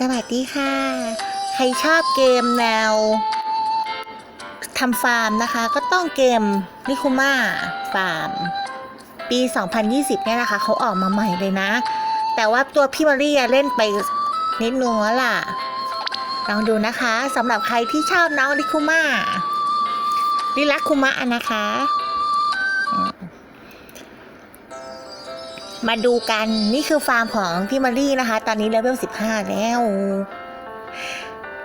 สวัสดีค่ะ ใครชอบเกมแนวทำฟาร์มนะคะ ก็ต้องเกมนิคุมาฟาร์ม ปี 2020 เนี่ยนะคะ เขาออกมาใหม่เลยนะ แต่ว่าตัวพี่มารีเล่นไปนิดนึงแล้วล่ะ ลองดูนะคะสำหรับใครที่ชอบน้องลิคุมาลิลักคุมะนะคะ มาดูกันนี่คือฟาร์มของพี่มารีนะคะ ตอนนี้เลเวล15 แล้ว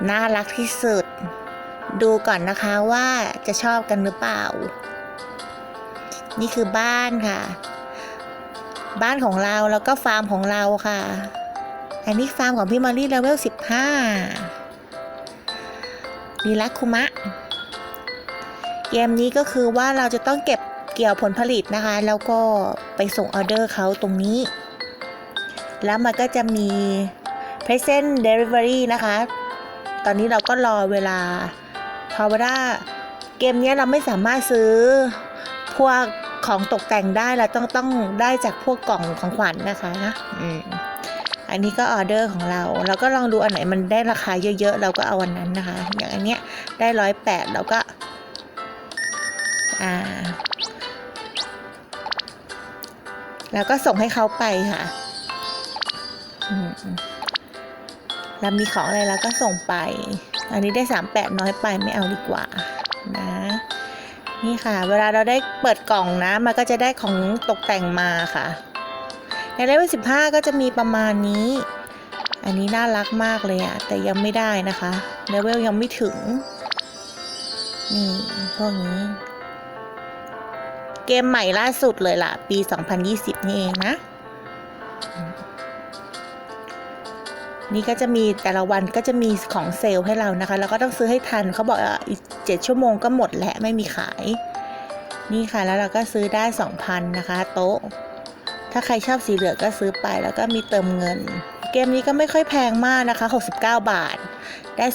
น่ารักที่สุด ดูก่อนนะคะว่าจะชอบกันหรือเปล่า นี่คือบ้านค่ะ บ้านของเราแล้วก็ฟาร์มของเราค่ะ อันนี้ฟาร์มของพี่มารีเลเวล15มีรักคุมะเกมนี้ก็คือว่าเราจะต้องเก็บ กี่ยวผลผลิตนะคะ แล้วก็ไปส่งออเดอร์เขาตรงนี้ แล้วมันก็จะมี present delivery นะคะ ตอนนี้เราก็รอเวลาพราะว่าเกมนี้เราไม่สามารถซื้อพวกของตกแต่งได้เราต้องต้องได้จากพวกกล่องของขวัญนนะคะอืมอันนี้ก็ออเดอร์ของเรา เราก็ลองดูอันไหนมันได้ราคาเยอะๆ เราก็เอาวันนั้นนะคะ อย่างอันเนี้ยได้ร้อยแปดเราก็ อ่า แล้วก็ส่งให้เขาไปค่ะอืมเรามีของอะไรเราก็ส่งไป อันนี้ได้สามแปดน้อยไปไม่เอาดีกว่านะนี่ค่ะ เวลาเราได้เปิดกล่องนะ มันก็จะได้ของตกแต่งมาค่ะ ในเลเวลสิบห้าก็จะมีประมาณนี้ อันนี้น่ารักมากเลยอะแต่ยังไม่ได้นะคะเลเวลยังไม่ถึง นี่พวกนี้ กมใหม่ล่าสุดเลยล่ะ ปี 2020 นี่เองนะ นี่ก็จะมีแต่ละวันก็จะมีของเซลล์ให้เรานะคะ แล้วก็ต้องซื้อให้ทันเขาบอกอะอีกเจ็ดชั่วโมงก็หมดแหละไม่มีขาย นี่ค่ะแล้วเราก็ซื้อได้ 2,000 นะคะ โต๊ะ ถ้าใครชอบสีเหลืองก็ซื้อไปแล้วก็มีเติมเงิน เกมนี้ก็ไม่ค่อยแพงมากนะคะ 69 บาท ได้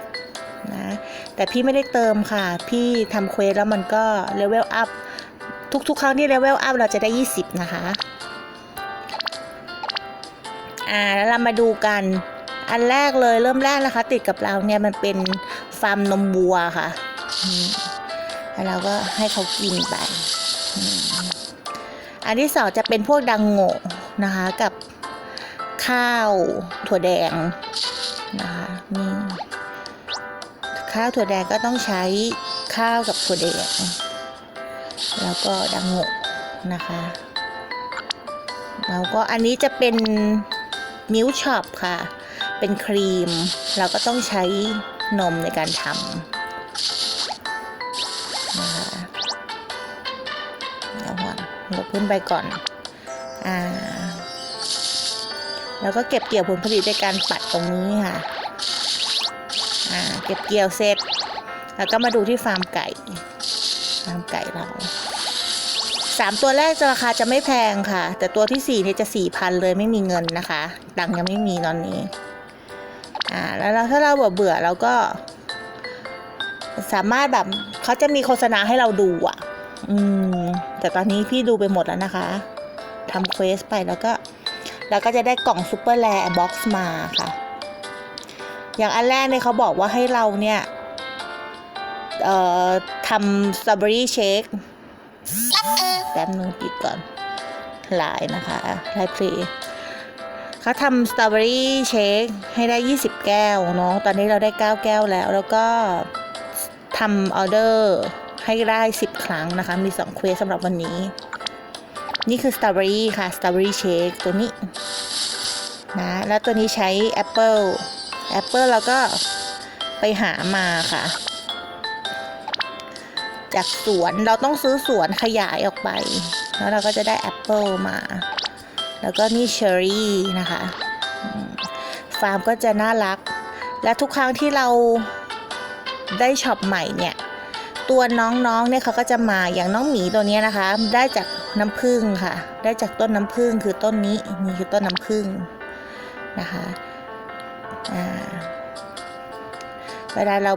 250นะแต่พี่ไม่ได้เติมค่ะ พี่ทำเควสแล้วมันก็เลเวลอัพ ทุกๆ ครั้งที่เลเวลอัพเราจะได้ 20 นะคะ อ่า แล้วเรามาดูกัน อันแรกเลยเริ่มแรกนะคะ ติดกับเราเนี่ยมันเป็นฟาร์มนมวัวค่ะ แล้วเราก็ให้เขากินไป อันที่สองจะเป็นพวกดังโง่นะคะกับข้าวถั่วแดงนะคะนี่ข้าวถั่วแดงก็ต้องใช้ข้าวกับถั่วแดง แล้วก็ดังโงกนะคะ แล้วก็อันนี้จะเป็นมิลช็อปค่ะ เป็นครีม เราก็ต้องใช้นมในการทำนะคะเดี๋ยวก่อนลบขึ้นไปก่อน อ่า แล้วก็เก็บเกี่ยวผลผลิตด้วยการปัดตรงนี้ค่ะ อ่า เก็บเกี่ยวเสร็จ แล้วก็มาดูที่ฟาร์มไก่ ฟาร์มไก่เราสามตัวแรกจะราคาจะไม่แพงค่ะ แต่ตัวที่สี่เนี่ยจะสี่พันเลยไม่มีเงินนะคะดังยังไม่มีตอนนี้อ่าแล้วเราถ้าเราเบื่อเบื่อเราก็ สามารถแบบเขาจะมีโฆษณาให้เราดูอะ อืม แต่ตอนนี้พี่ดูไปหมดแล้วนะคะทำเควสไปแล้วก็แล้วก็จะได้กล่องซูเปอร์แลบ็อกซ์มาค่ะ อย่างอันแรกเนี่ยเขาบอกว่าให้เราเนี่ย เอ่อทำสตรอเบอรี่เชคแป๊บนึงปิดก่อนไลน์นะคะไลน์เพลย์เขาทำสตรอเบอรี่เชคให้ได้ 20 แก้วเนาะตอนนี้เราได้ 9 แก้วแล้ว แล้วก็ทำออเดอร์ให้ได้ 10 ครั้งนะคะ มี 2 เควสสำหรับวันนี้ นี่คือสตรอเบอรี่ค่ะสตรอเบอรี่เชคตัวนี้นะแล้วตัวนี้ใช้แอปเปิลแอปเปิลเราก็ไปหามาค่ะ จากสวนเราต้องซื้อสวนขยายออกไป แล้วเราก็จะได้แอปเปิลมา แล้วก็นี่เชอร์รี่นะคะฟาร์มก็จะน่ารัก และทุกครั้งที่เราได้ช็อปใหม่เนี่ย ตัวน้องๆเนี่ยเขาก็จะมาอย่างน้องหมีตัวนี้นะคะ ได้จากน้ำผึ้งค่ะ ได้จากต้นน้ำผึ้งคือต้นนี้นี่คือต้นน้ำผึ้งนะคะเวลาเรา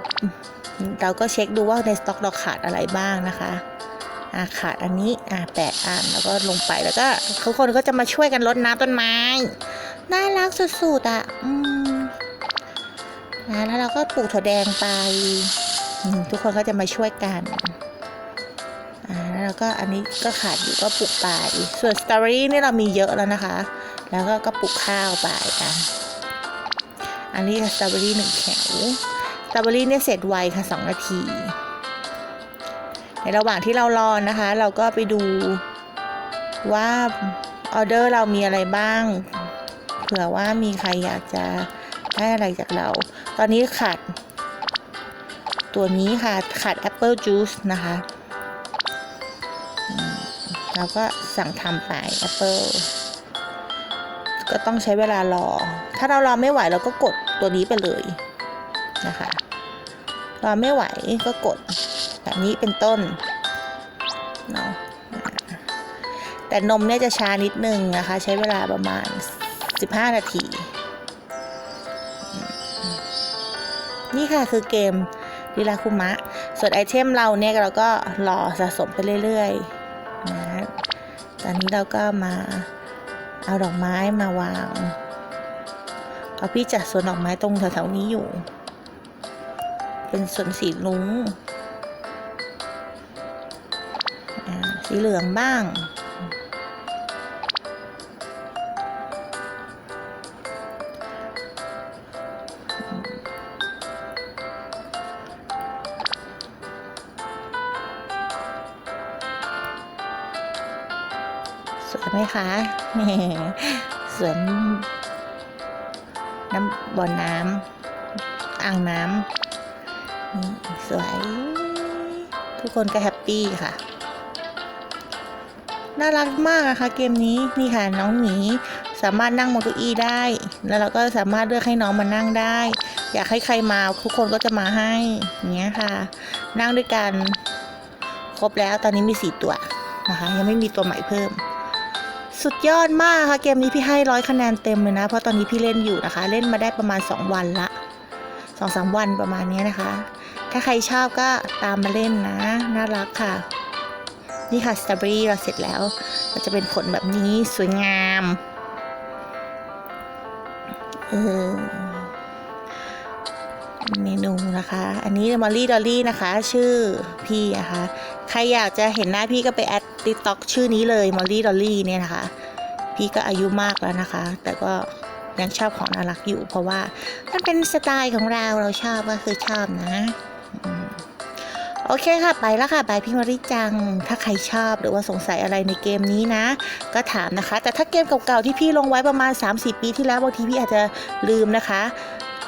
เราก็เช็คดูว่าในสต็อกเราขาดอะไรบ้างนะคะอาขาดอันนี้อ่าแปดอันแล้วก็ลงไปแล้วก็ทุกคนก็จะมาช่วยกันรดน้ำต้นไม้ น่ารักสุดๆอะอืมนะแล้วเราก็ปลูกถั่วแดงไป ทุกคนก็จะมาช่วยกันอ่าแล้วก็อันนี้ก็ขาดอยู่ก็ปลูกไป ส่วนสตอรี่นี่เรามีเยอะแล้วนะคะ แล้วก็ก็ปลูกข้าวไปกันอันนี้สตรอเบอรี่หนึ่งแถว สตรอเบอรี่เนี่ยเสร็จไวค่ะสองนาที ในระหว่างที่เรารอนะคะ เราก็ไปดูว่าออเดอร์เรามีอะไรบ้าง เผื่อว่ามีใครอยากจะได้อะไรจากเรา ตอนนี้ขาดตัวนี้ค่ะ ขาดแอปเปิลจูสนะคะ เราก็สั่งทำไปแอปเปิลก็ต้องใช้เวลารอ ถ้าเรารอไม่ไหวเราก็กดตัวนี้ไปเลย นะคะรอไม่ไหวก็กดแบบนี้เป็นต้นเนาะแต่นมเนี่ยจะช้านิดนึงนะคะ ใช้เวลาประมาณ 15 นาที นี่ค่ะคือเกมลิลาคุมะ ส่วนไอเทมเราเนี่ยเราก็รอสะสมไปเรื่อยๆนะตอนนี้เราก็มาเอาดอกไม้มาวาง เอาพี่จัดสวนดอกไม้ตรงแถวๆนี้อยู่ เป็นส่วนสีลุ้งสีเหลืองบ้าง สวยไหมคะสวนน้ำบ่อน้ำอ่างน้ำ นี่สวย ทุกคนก็แฮปปี้ค่ะ น่ารักมากนะคะเกมนี้นี่ค่ะน้องหมีสามารถนั่งบนเก้าอี้ได้ แล้วเราก็สามารถเลือกให้น้องมานั่งได้ อยากให้ใครมาทุกคนก็จะมาให้อย่างเงี้ยค่ะ นั่งด้วยกัน ครบแล้วตอนนี้มีสี่ตัวนะคะยังไม่มีตัวใหม่เพิ่ม สุดยอดมากค่ะเกมนี้พี่ให้ร้อยคะแนนเต็มเลยนะ เพราะตอนนี้พี่เล่นอยู่นะคะ เล่นมาได้ประมาณ 2 วันละสองสามวันประมาณนี้นะคะ ถ้าใครชอบก็ตามมาเล่นนะ น่ารักค่ะ นี่ค่ะสตรอเบอรี่เราเสร็จแล้วเราจะเป็นผลแบบนี้สวยงามเออเมนูนะคะ อันนี้มอลลี่ดอลลี่นะคะ ชื่อพี่นะคะใครอยากจะเห็นหน้าพี่ก็ไปแอดติ๊กต็อกชื่อนี้เลยมอลลี่ดอลลี่เนี่ยนะคะ พี่ก็อายุมากแล้วนะคะ แต่ก็ยังชอบของน่ารักอยู่ เพราะว่ามันเป็นสไตล์ของเราเราชอบก็คือชอบนะ โอเคค่ะไปแล้วค่ะบายพี่มาริจัง ถ้าใครชอบหรือว่าสงสัยอะไรในเกมนี้นะ ก็ถามนะคะ แต่ถ้าเกมเก่าๆที่พี่ลงไว้ประมาณ3-4ปีที่แล้วบางทีพี่อาจจะลืมนะคะ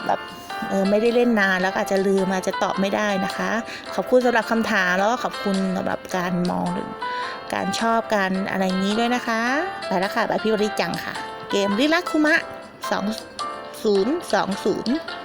แบบเออไม่ได้เล่นนานแล้วอาจจะลืมอาจจะตอบไม่ได้นะคะ ขอบคุณสำหรับคำถามแล้วก็ขอบคุณสำหรับการมองหรือการชอบการอะไรนี้ด้วยนะคะไปแล้วค่ะบายพี่วริจังค่ะ เกมลิลักคุมะ 2020